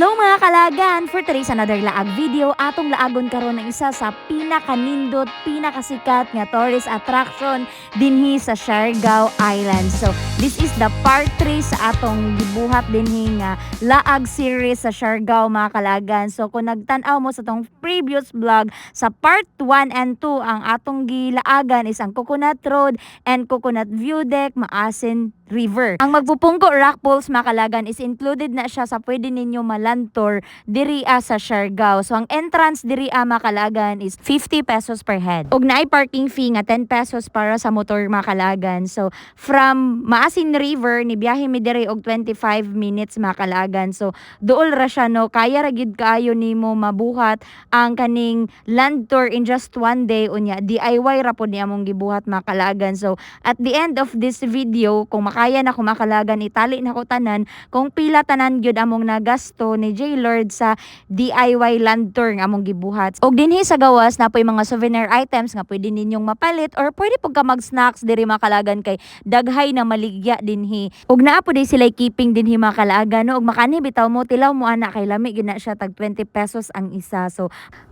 Hello mga kalagan! For today's another laag video, atong laagon karon ng isa sa pinakanindot, pinakasikat nga tourist attraction dinhi sa Siargao Island. So, this is the part 3 sa atong gibuhat dinhi nga laag series sa Siargao mga kalagan. So, kung nagtan-aw mo sa tong previous vlog, sa part 1 and 2, ang atong gilaagan is ang Coconut Road and Coconut View Deck, Maasin River. Ang magpupungko rock pools mga kalagan is included na siya sa pwede ninyo malantor diri ah, sa Siargao. So ang entrance diri ah, mga kalagan is 50 pesos per head. Ug naay parking fee nga 10 pesos para sa motor mga kalagan. So from Maasin River ni biyahe mi diri og 25 minutes mga kalagan. So duol ra siya no kaya ra gid kaayo nimo mabuhat ang kaning land tour in just one day unya DIY ra pod ni among gibuhat mga kalagan. So at the end of this video kung makaya na kumakalagan itali na ko tanan kung pila tanan gyud among nagasto ni J Lord sa DIY land tour nga among gibuhat. Og dinhi sa gawas na po'y mga souvenir items nga pwede ninyong mapalit or pwede pug ka mag-snacks diri makalagan kay daghay na maligya dinhi. Og naa po di sila keeping dinhi makalagan no og makani bitaw mo tilaw mo ana kay lami gina siya tag 20 pesos ang isa. So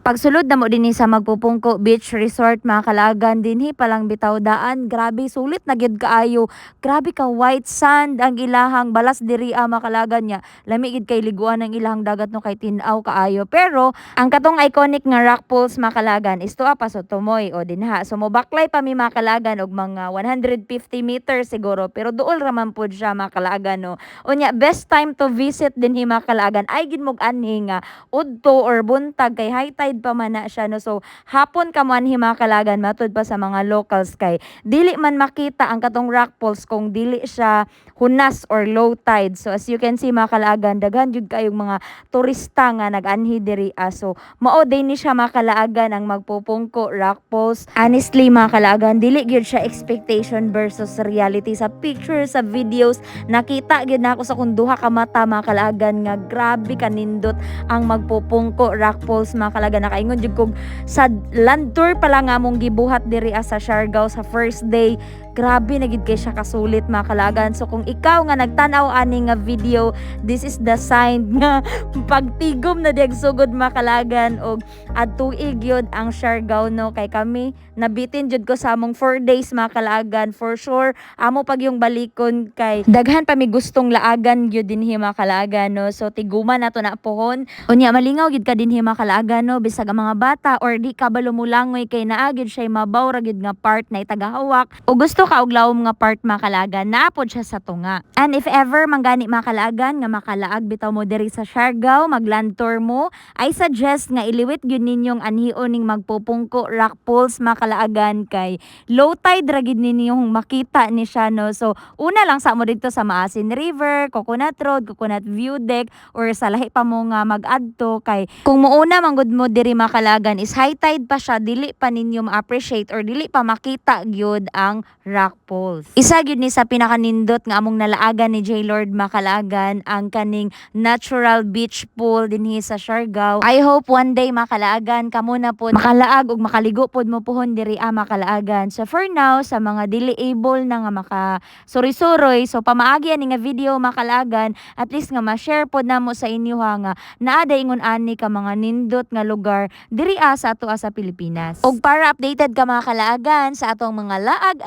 pagsulod na mo dinhi sa magpupungko beach resort mga kalagan dinhi palang bitaw daan. Grabe sulit na gyud kaayo. Grabe ka white sand ang ilahang balas diri ah, makalagan niya. Lami kay liguan ang ilahang dagat no kay tin-aw kaayo. Pero ang katong iconic nga rock pools makalagan is tuwa pa sa tumoy. O dinha so mo baklay pa mi makalagan og mga 150 meters siguro. Pero duol ra man pud siya makalagan no. Unya best time to visit dinhi makalagan ay gid mog anhi udto or buntag kay high tide pa man na siya no so hapon ka man himakalagan matud pa sa mga locals kay dili man makita ang katong rock pools kung dili siya hunas or low tide. So as you can see mga kalaagan, daghan jud kayong mga turista nga nag-anhi diri ah. So mao day ni siya mga kalaagan ang magpupungko rock pools. Honestly mga kalaagan, dili gyud siya expectation versus reality sa pictures, sa videos. Nakita gyud na ako sa kung duha ka mata mga kalaagan nga grabe kanindot ang magpupungko rock pools mga kalaagan. Nakaingon jud kog sa land tour pala nga mong gibuhat diri sa Siargao sa first day grabe na gid kay siya kasulit mga kalagan. So kung ikaw nga nagtanaw ani nga video this is the sign nga pagtigom na diag sugod mga kalagan. Og adtuig yun ang Siargao no? Kay kami nabitin jud ko sa among 4 days mga kalagan. For sure amo pag yung balikon kay daghan pa mi gustong laagan gyud dinhi mga kalagan no? So tiguman nato na pohon. Unya malingaw gid ka dinhi mga kalagan no? Bisag ang mga bata or di ka balumulangoy kay naa gyud siya mabaw ra gyud nga part na itagahawak. O gusto ka og lawom nga part mga kalagan naapod siya sa tunga. And if ever manggani mga kalagan nga makalaag bitaw mo diri sa Siargao magland tour mo I suggest nga iliwit gyud ninyong anhion ning magpupungko rock pools mga kalaagan kay low tide ra gid ninyong makita ni siya no? So una lang sa mo dito sa Maasin River Coconut Road Coconut View Deck or sa lahi pa mo nga mag-adto kay kung muuna manggod mo diri mga kalagan is high tide pa siya dili pa ninyo ma-appreciate or dili pa makita gyud ang rock pools isa gyud ni sa pinakanindot nga among nalaagan ni J Lord Makalagan ang kaning natural beach pool dinhi sa Siargao. I hope one day makalaagan kamo na pod makalaag ug makaligo pod mo pohon diri ah makalaagan so for now sa mga dili able na nga maka suri-suroy so pamaagi ani nga video makalaagan at least nga ma-share pod namo sa inyo ha nga naa ingon ani ka mga nindot nga lugar diri ah sa ato ah sa Pilipinas. Ug para updated ka mga kalaagan sa atong mga laag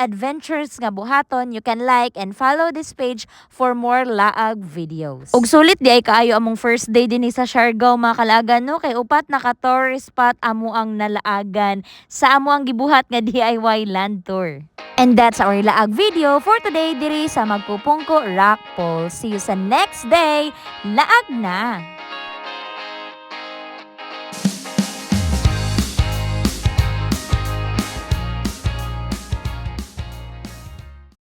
adventures nga buhaton you can like and follow this page for more laag videos ug sulit di ay kaayo among first day dinhi sa Siargao mga kalaagan no kay upat na ka tourist spot amo ang nalaagan sa amo ang gibuhat nga DIY land tour And that's our laag video for today diri sa Magpupungko Rock Pool. See you sa next day. Laag na!